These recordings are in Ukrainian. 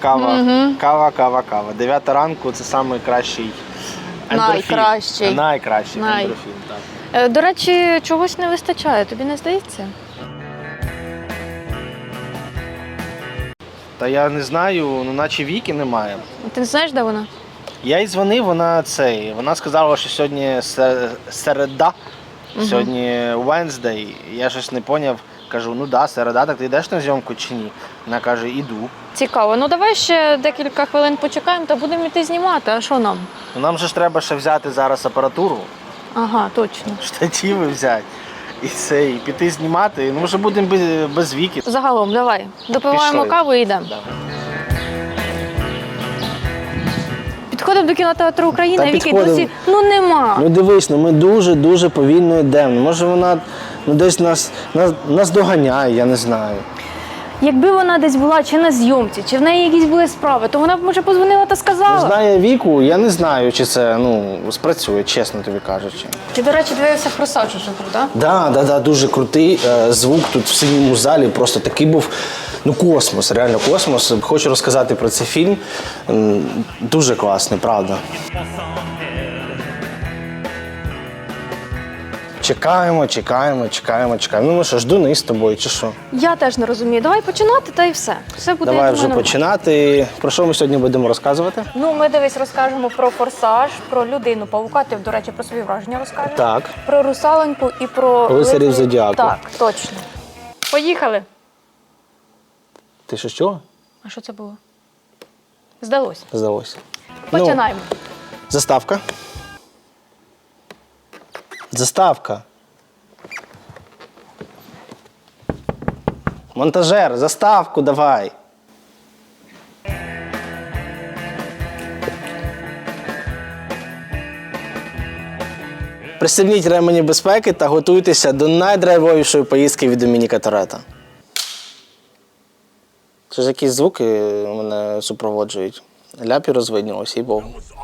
Кава, кава, кава, кава. Дев'ята ранку це найкращий ендорфін. Найкращий. Найкращий Най. ендорфін, так. Е, До речі, чогось не вистачає, тобі не здається? Та я не знаю, ну наче віки немає. Ти не знаєш, де вона? Я їй дзвонив, вона цей. Вона сказала, що сьогодні се- середа, сьогодні Wednesday. Я щось не поняв. Кажу, ну да, середа, так ти йдеш на зйомку чи ні? Вона каже, іду. Цікаво. Ну давай ще декілька хвилин почекаємо та будемо йти знімати. А що нам? Ну нам же ж треба ще взяти зараз апаратуру, Ага, точно. штативи взяти. І це, і піти знімати. Ну, може будемо без, без віки. Загалом, давай. Допиваємо Пішли. каву і йдемо. Да. Підходимо до кінотеатру України, Та Віки підходимо. досі ну нема. Ну дивись, ну ми дуже-дуже повільно йдемо. Може вона ну, десь нас, нас, нас доганяє, я не знаю. Якби вона десь була чи на зйомці, чи в неї якісь були справи, то вона б може позвонила та сказала. знає віку, я не знаю, чи це ну, спрацює, чесно тобі кажучи. Ти, до речі, дивився форсаж уже, так? Да, да, да, дуже крутий. Е, Звук тут в синьому залі просто такий був. Ну, космос, реально космос. Хочу розказати про цей фільм. Дуже класний, правда. Чекаємо, чекаємо, чекаємо, чекаємо. Ну, ми що, ждуни з тобою, чи що? Я теж не розумію. Давай починати, та й все. Все буде Давай вже нормально. починати. Про що ми сьогодні будемо розказувати? Ну, ми дивись, розкажемо про форсаж, про людину павука. Ти, до речі, про свої враження розкажеш. Так. Про русаленьку і про Лицарів лицарів- Зодіаку. Так, точно. Поїхали. Ти що, що? А що це було? Здалося. Здалося. Ну, Починаємо. Заставка. Заставка. Монтажер, заставку давай. Пристебніть ремені безпеки та готуйтеся до найдрайвовішої поїздки від Домініка Торетто. Це ж якісь звуки мене супроводжують. Ляпі розвиднілося, і Богу.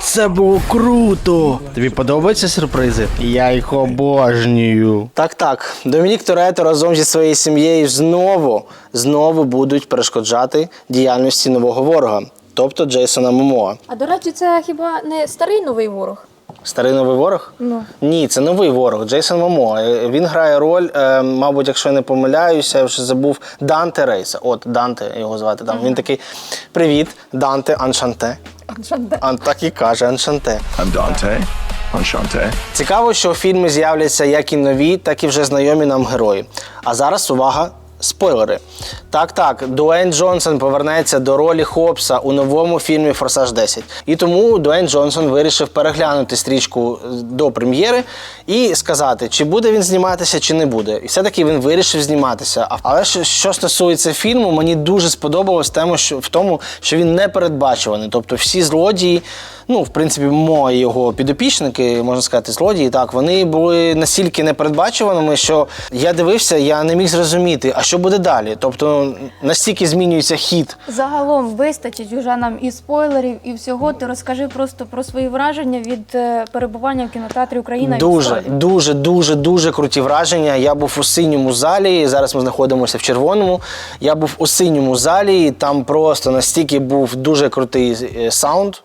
Це було круто! Тобі подобаються сюрпризи? Я їх обожнюю. Так, так. Домінік Торетто разом зі своєю сім'єю знову, знову будуть перешкоджати діяльності нового ворога, тобто Джейсона Момоа. А до речі, це хіба не старий новий ворог? Старий новий ворог? Ну. Ні, це новий ворог. Джейсон Момо. Е, Він грає роль, е, мабуть, якщо я не помиляюся, я вже забув Данте Рейса. От Данте його звати. Там він такий: Привіт, Данте Аншанте. Ан так і каже Аншанте. I'm Dante. Enchanté. Цікаво, що у фільмі з'являться як і нові, так і вже знайомі нам герої. А зараз увага. Спойлери. Так, так, Дуейн Джонсон повернеться до ролі Хопса у новому фільмі Форсаж 10. І тому Дуейн Джонсон вирішив переглянути стрічку е, до прем'єри і сказати, чи буде він зніматися, чи не буде. І все-таки він вирішив зніматися. Але що, стосується фільму, мені дуже сподобалось тему, що в тому, що він не передбачуваний. Тобто всі злодії, ну в принципі, мої його підопічники, можна сказати, злодії, так вони були настільки непередбачуваними, що я дивився, я не міг зрозуміти, а що буде далі. Тобто настільки змінюється хід. Загалом вистачить уже нам і спойлерів, і всього. Ти розкажи просто про свої враження від е, перебування в кінотеатрі Україна. Дуже, «Солі». дуже, дуже, дуже круті враження. Я був у синьому залі. Зараз ми знаходимося в червоному. Я був у синьому залі. і Там просто настільки був дуже крутий е, саунд.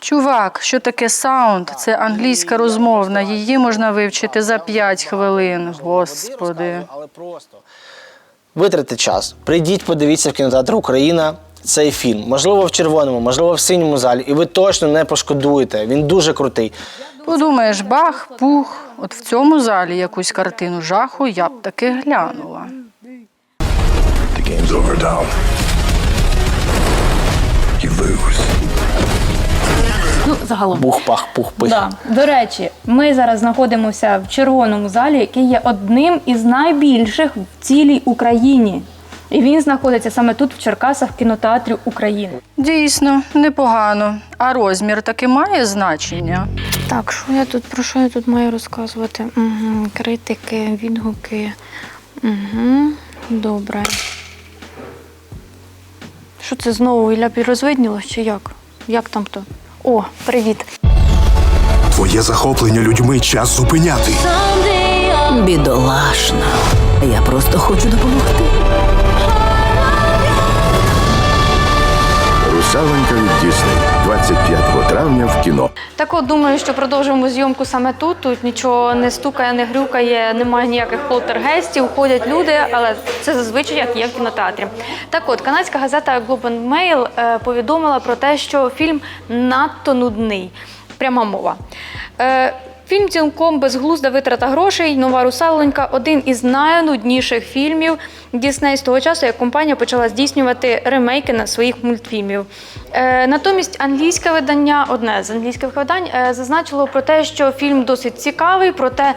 Чувак, що таке саунд? Це англійська розмовна. Її можна вивчити за 5 хвилин. Господи. Але просто витратьте час. Прийдіть, подивіться в кінотеатр Україна. Цей фільм, можливо, в червоному, можливо, в синьому залі, і ви точно не пошкодуєте. Він дуже крутий. Подумаєш, бах, пух. От в цьому залі якусь картину жаху я б таки глянула. The game's over, doll. You lose. Ну, загалом. Бух, пах, пух, пих. Да. До речі, ми зараз знаходимося в червоному залі, який є одним із найбільших в цілій Україні. І він знаходиться саме тут, в Черкасах, в кінотеатрі України. Дійсно, непогано. А розмір таки має значення. Так, що я тут про що я тут маю розказувати? Угу, критики, відгуки. Угу, добре. Що це знову Ілля розвиднілось чи як? Як там то? О, привіт. Твоє захоплення людьми час зупиняти. Бідолашна. Я просто хочу допомогти. Русаленька від Дісней 25 травня в кіно. Так от думаю, що продовжуємо зйомку саме тут. Тут нічого не стукає, не грюкає, немає ніяких полтергейстів, ходять люди, але це зазвичай як є в кінотеатрі. Так от, канадська газета Globe Mail е, повідомила про те, що фільм надто нудний. Пряма мова. Е, Фільм цілком безглузда витрата грошей. Нова русалонька один із найнудніших фільмів Дісней з того часу, як компанія почала здійснювати ремейки на своїх мультфільмів. Е, натомість англійське видання, одне з англійських видань, е, зазначило про те, що фільм досить цікавий, проте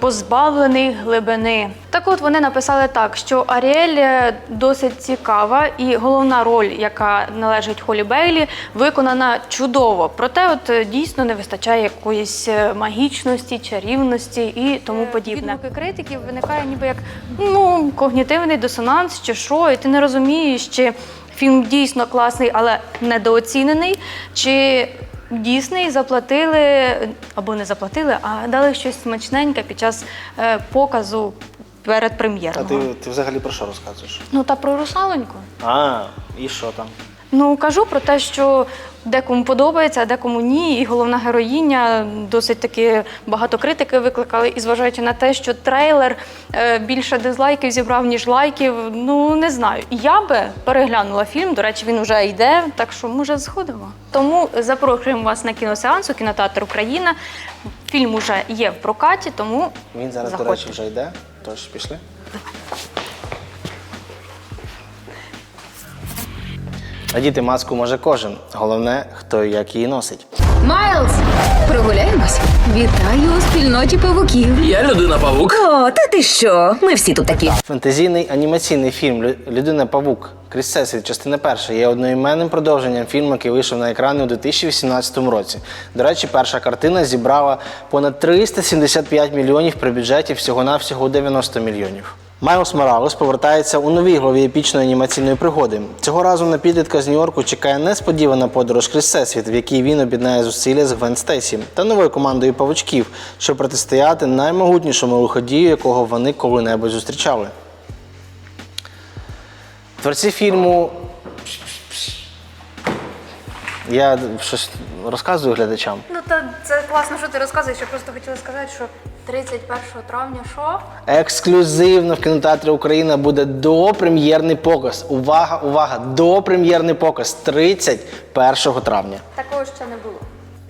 позбавлений глибини. Так от вони написали так, що Аріель е, досить цікава, і головна роль, яка належить Холі Бейлі, виконана чудово. Проте, от дійсно не вистачає якоїсь магічності, чарівності і тому подібне. Відгуки критиків виникає ніби як ну когнітивний дисонанс, чи що, і ти не розумієш, чи фільм дійсно класний, але недооцінений, чи Дійсний заплатили або не заплатили, а дали щось смачненьке під час е, показу перед А прем'єрою. ти, ти взагалі про що розказуєш? Ну та про русалоньку. А, і що там? Ну кажу про те, що декому подобається, а декому ні. І головна героїня досить таки багато критики викликали. І зважаючи на те, що трейлер е, більше дизлайків зібрав, ніж лайків. Ну не знаю. Я би переглянула фільм. До речі, він вже йде, так що може сходимо. Тому запрошуємо вас на кіносеанс у кінотеатр Україна. Фільм уже є в прокаті, тому Він зараз, заходьте. до речі, вже йде. Тож пішли. Надіти маску може кожен. Головне, хто і як її носить. Майлз, прогуляємось. Вітаю у спільноті павуків. Я людина павук. О, та ти що? Ми всі тут такі. Фентезійний анімаційний фільм «Лю- Людина Павук крізь всесвіт, частина перша є одноіменним продовженням фільму, який вийшов на екрани у 2018 році. До речі, перша картина зібрала понад 375 мільйонів при бюджеті всього-навсього 90 мільйонів. Майлз Моралес повертається у новій главі епічної анімаційної пригоди. Цього разу на підлітка з Нью-Йорку чекає несподівана подорож крізь всесвіт, в якій він об'єднає зусилля з Гвен Стейсі та новою командою павучків, щоб протистояти наймогутнішому лиходію, якого вони коли-небудь зустрічали. Творці фільму. Я щось розказую глядачам. Ну та це класно, що ти розказуєш. Я просто хотіла сказати, що 31 травня що? Ексклюзивно в кінотеатрі Україна буде допрем'єрний показ. Увага, увага! Допрем'єрний показ 31 травня. Такого ще не було.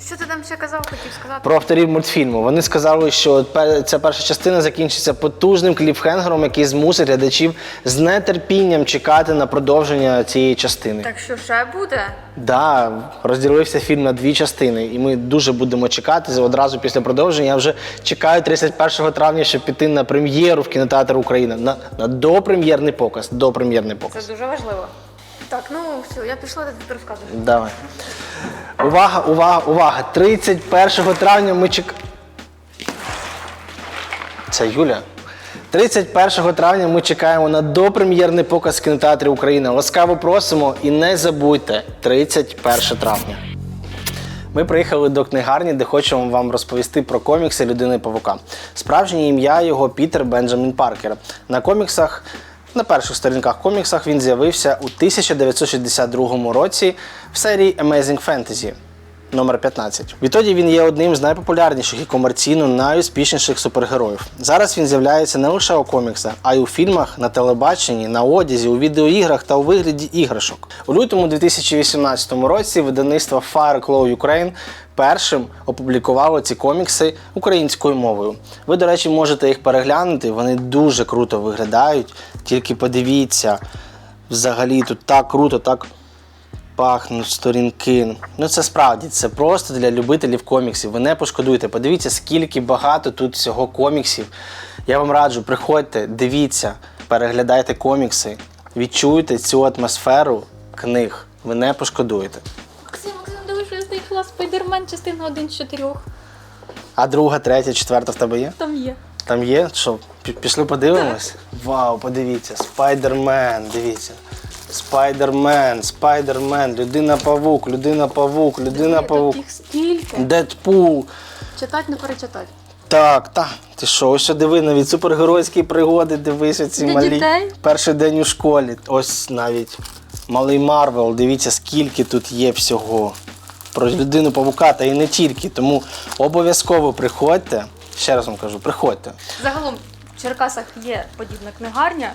Що ти там ще казав, хотів сказати? Про авторів мультфільму. Вони сказали, що ця перша частина закінчиться потужним кліфхенгером, який змусить глядачів з нетерпінням чекати на продовження цієї частини. Так що ще буде? Да, розділився фільм на дві частини, і ми дуже будемо чекати одразу після продовження. Я вже чекаю 31 травня, щоб піти на прем'єру в кінотеатр Україна. На, на допрем'єрний показ. Допрем'єрний показ. Це дуже важливо. Так, ну все, я пішла, ти розказуєш. Давай. Увага, увага, увага! 31 травня ми чекаємо. Це Юля. 31 травня ми чекаємо на допрем'єрний показ в кінотеатрі Україна. Ласкаво просимо і не забудьте 31 травня. Ми приїхали до книгарні, де хочемо вам розповісти про комікси людини Павука. Справжнє ім'я його Пітер Бенджамін Паркер. На коміксах, на перших сторінках коміксах він з'явився у 1962 році в серії Amazing Fantasy номер 15. Відтоді він є одним з найпопулярніших і комерційно найуспішніших супергероїв. Зараз він з'являється не лише у коміксах, а й у фільмах, на телебаченні, на одязі, у відеоіграх та у вигляді іграшок. У лютому 2018 році видавництво Fireclaw Ukraine першим опублікувало ці комікси українською мовою. Ви, до речі, можете їх переглянути, вони дуже круто виглядають. Тільки подивіться, взагалі тут так круто, так пахнуть сторінки. Ну це справді це просто для любителів коміксів. Ви не пошкодуєте. Подивіться, скільки багато тут всього коміксів. Я вам раджу, приходьте, дивіться, переглядайте комікси, відчуйте цю атмосферу книг. Ви не пошкодуєте. Максим, Максим, дивись, що я знайшла Спайдермен, частина 1 з 4. А друга, третя, четверта в тебе є? Там є. Там є? Що, пі- пішли подивимось? Вау, подивіться, Спайдермен, дивіться. Спайдермен, Спайдермен, людина-павук, людина-павук, людина-павук. їх стільки. Дедпул. Читати не перечитати. Так, так. Ти що, ось диви, навіть супергеройські пригоди, дивися ці Для малі. дітей? Перший день у школі. Ось навіть Малий Марвел, дивіться, скільки тут є всього. Про людину павука та і не тільки. Тому обов'язково приходьте. Ще раз вам кажу, приходьте. Загалом в Черкасах є подібна книгарня.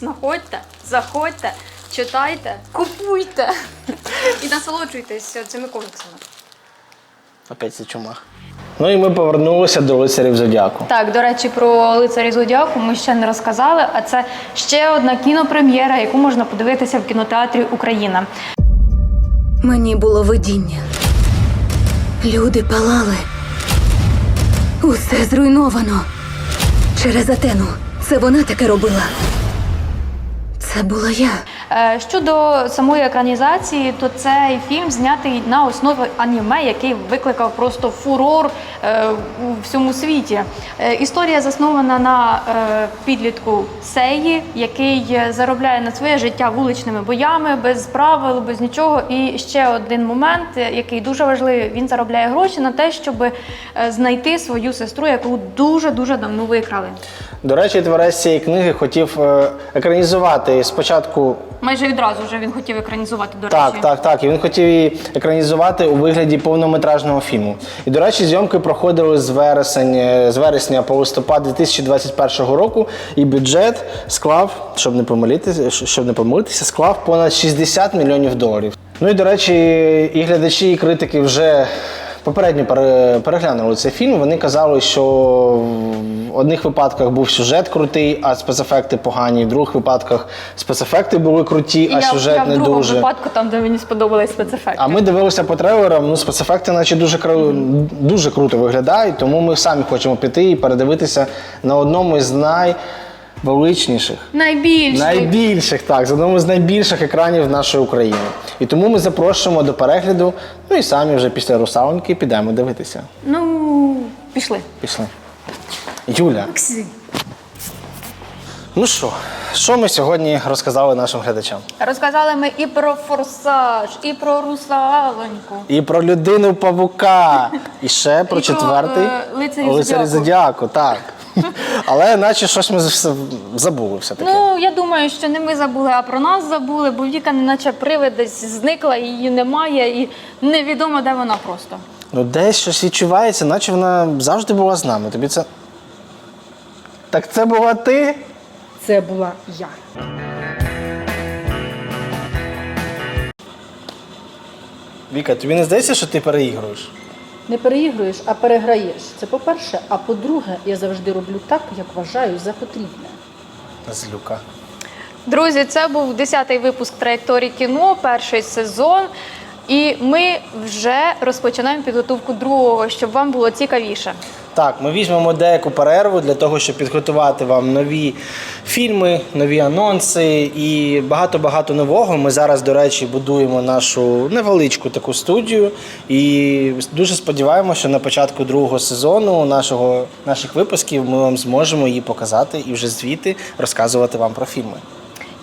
Знаходьте, заходьте, читайте, купуйте і насолоджуйтесь цими коміксами. Опять це чумах. Ну і ми повернулися до лицарів Зодіаку. Так, до речі, про лицарі Зодіаку ми ще не розказали, а це ще одна кінопрем'єра, яку можна подивитися в кінотеатрі Україна. Мені було видіння. Люди палали. Усе зруйновано. Через Атену. Це вона таке робила. Це була я. Е, Щодо самої екранізації, то цей фільм знятий на основі аніме, який викликав просто фурор е, у всьому світі. Е, Історія заснована на підлітку Сеї, який заробляє на своє життя вуличними боями, без правил, без нічого. І ще один момент, який дуже важливий, він заробляє гроші на те, щоб знайти свою сестру, яку дуже дуже давно викрали. До речі, творець цієї книги хотів е, екранізувати спочатку. Майже відразу вже він хотів екранізувати. До Так, речі, так, так. І він хотів її екранізувати у вигляді повнометражного фільму. І, до речі, зйомки проходили з вересень, е, з вересня по листопад 2021 року. І бюджет склав, щоб не помилитися, щоб не помилитися, склав понад 60 мільйонів доларів. Ну і до речі, і глядачі, і критики вже попередньо пере- переглянули цей фільм. Вони казали, що в одних випадках був сюжет крутий, а спецефекти погані. В других випадках спецефекти були круті, а я, сюжет я в не другому дуже. випадку, там, де мені сподобались спецефекти. А ми дивилися по трейлерам, ну спецефекти, наче дуже кру- дуже круто виглядають, тому ми самі хочемо піти і передивитися на одному із найвеличніших. Найбільший. Найбільших, так, з одному з найбільших екранів нашої України. І тому ми запрошуємо до перегляду. Ну і самі вже після русалонки підемо дивитися. Ну, пішли. Пішли. Юля. Ну що, що ми сьогодні розказали нашим глядачам? Розказали ми і про форсаж, і про русалоньку. І про людину павука. І ще про І четвертий е, лицарі Зодіаку. так. Але наче щось ми забули все-таки. Ну, я думаю, що не ми забули, а про нас забули, бо Віка неначе привид десь зникла, її немає, і невідомо, де вона просто. Ну, десь щось відчувається, наче вона завжди була з нами. Тобі це. Так це була ти? Це була я. Віка, тобі не здається, що ти переігруєш? Не переігруєш, а переграєш. Це по-перше. А по-друге, я завжди роблю так, як вважаю за потрібне. Злюка. Друзі, це був 10-й випуск траєкторії кіно, перший сезон. І ми вже розпочинаємо підготовку другого, щоб вам було цікавіше. Так, ми візьмемо деяку перерву для того, щоб підготувати вам нові фільми, нові анонси і багато-багато нового. Ми зараз, до речі, будуємо нашу невеличку таку студію. І дуже сподіваємося, що на початку другого сезону нашого, наших випусків ми вам зможемо її показати і вже звідти розказувати вам про фільми.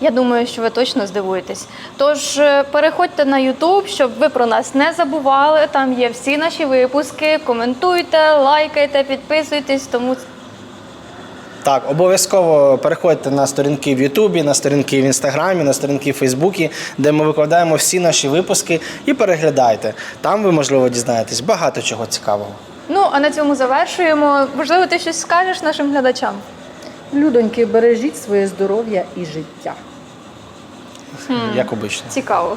Я думаю, що ви точно здивуєтесь. Тож е, переходьте на YouTube, щоб ви про нас не забували. Там є всі наші випуски. Коментуйте, лайкайте, підписуйтесь. Тому Так, обов'язково переходьте на сторінки в Ютубі, на сторінки в Інстаграмі, на сторінки в Фейсбуці, де ми викладаємо всі наші випуски і переглядайте. Там ви, можливо, дізнаєтесь багато чого цікавого. ну а на цьому завершуємо. Можливо, ти щось скажеш нашим глядачам. Людоньки, бережіть своє здоров'я і життя. Як обично. Цікаво.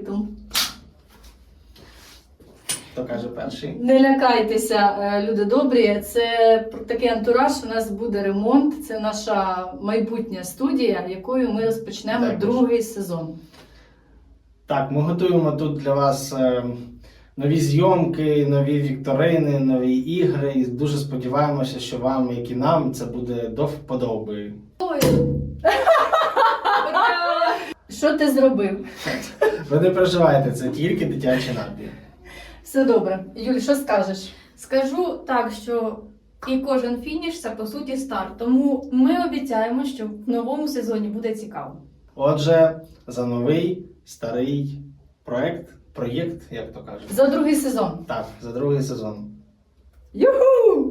Скриптум. Хто каже перший? Не лякайтеся, е, люди добрі. Це такий антураж. У нас буде ремонт. Це наша майбутня студія, якою ми розпочнемо Так, другий сезон. Так, ми готуємо тут для вас е, нові зйомки, нові вікторини, нові ігри. І дуже сподіваємося, що вам, як і нам, це буде до вподоби. Що ти зробив? Ви не переживайте, це тільки дитячий набір. Все добре. Юль, що скажеш? Скажу так, що і кожен фініш це по суті старт. Тому ми обіцяємо, що в новому сезоні буде цікаво. Отже, за новий старий проект, проєкт, як то кажуть. За другий сезон. Так, за другий сезон. Юху!